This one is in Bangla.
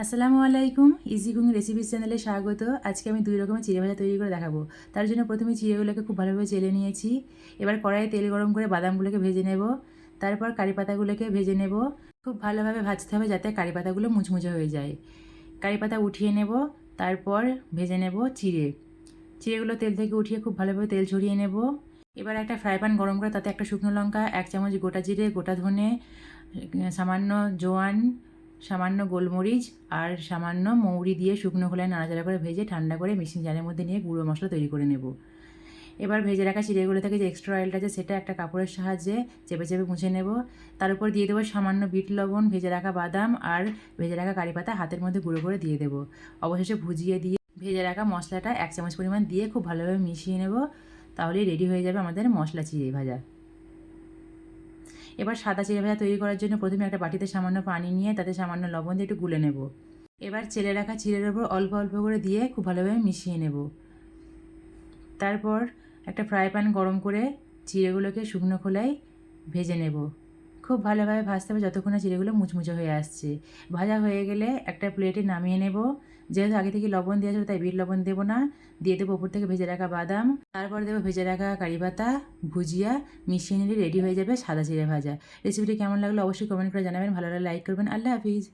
আসসালামু আলাইকুম ইজি কুকিং রেসিপিস চ্যানেলে স্বাগত। আজকে আমি দুই রকমের চিড়ে ভাজা তৈরি করে দেখাবো। তার জন্য প্রথমে চিড়েগুলোকে খুব ভালোভাবে চেলে নিয়েছি। এবার কড়াইয়ে তেল গরম করে বাদামগুলোকে ভেজে নেব। তারপর কারি পাতাগুলোকে ভেজে নেব। খুব ভালোভাবে ভাজতে হবে যাতে কারি পাতাগুলো মুচমুচে হয়ে যায়। কারি পাতা উঠিয়ে নেব, তারপর ভেজে নেব চিড়ে। চিড়েগুলো তেল থেকে উঠিয়ে খুব ভালোভাবে তেল ছড়িয়ে নেব। এবার একটা ফ্রাই প্যান গরম করে তাতে একটা শুকনো লঙ্কা, এক চামচ গোটা জিরে, গোটা ধনে, সামান্য জোয়ান সামান্য গোলমরিচ আর সামান্য মৌরি দিয়ে শুকনো খোলায় নাড়াচাড়া করে ভেজে ঠান্ডা করে মিক্সিং জারের মধ্যে নিয়ে গুঁড়ো মশলা তৈরি করে নেব। এবার ভেজে রাখা চিড়েগুলো থেকে যে এক্সট্রা অয়েলটা আছে সেটা একটা কাপড়ের সাহায্যে চেপে চেপে মুছে নেব। তার উপর দিয়ে দেবো সামান্য বিট লবণ, ভেজে রাখা বাদাম আর ভেজে রাখা কারি পাতা হাতের মধ্যে গুঁড়ো করে দিয়ে দেবো। অবশেষে ভুজিয়ে দিয়ে ভেজে রাখা মশলাটা এক চামচ পরিমাণ দিয়ে খুব ভালোভাবে মিশিয়ে নেব। তাহলেই রেডি হয়ে যাবে আমাদের মশলা চিড়ে ভাজা। এবার সাদা চিড়ে ভাজা তৈরি করার জন্য প্রথমে একটা বাটিতে সামান্য পানি নিয়ে তাতে সামান্য লবণ দিয়ে একটু গুলে নেব। এবার চেলে রাখা চিড়ের ওপর অল্প অল্প করে দিয়ে খুব ভালোভাবে মিশিয়ে নেব। তারপর একটা ফ্রাই প্যান গরম করে চিড়েগুলোকে শুকনো খোলায় ভেজে নেব। খুব ভালোভাবে ভাজতে হবে যতক্ষণ না চিড়েগুলো মুচমুচে হয়ে আসছে। ভাজা হয়ে গেলে একটা প্লেটে নামিয়ে নেব। যেহেতু আগে থেকে লবণ দেওয়া ছিল, তাই বিট লবণ দেবো না। দিয়ে দেবো উপর থেকে ভেজে রাখা বাদাম। তারপর দেবো ভেজে রাখা কারি পাতা, ভুজিয়া, মিশিয়ে নিলে রেডি হয়ে যাবে সাদা চিড়ে ভাজা। রেসিপিটি কেমন লাগল অবশ্যই কমেন্ট করে জানাবেন। ভালো লাগলে লাইক করবেন। আল্লাহ হাফিজ।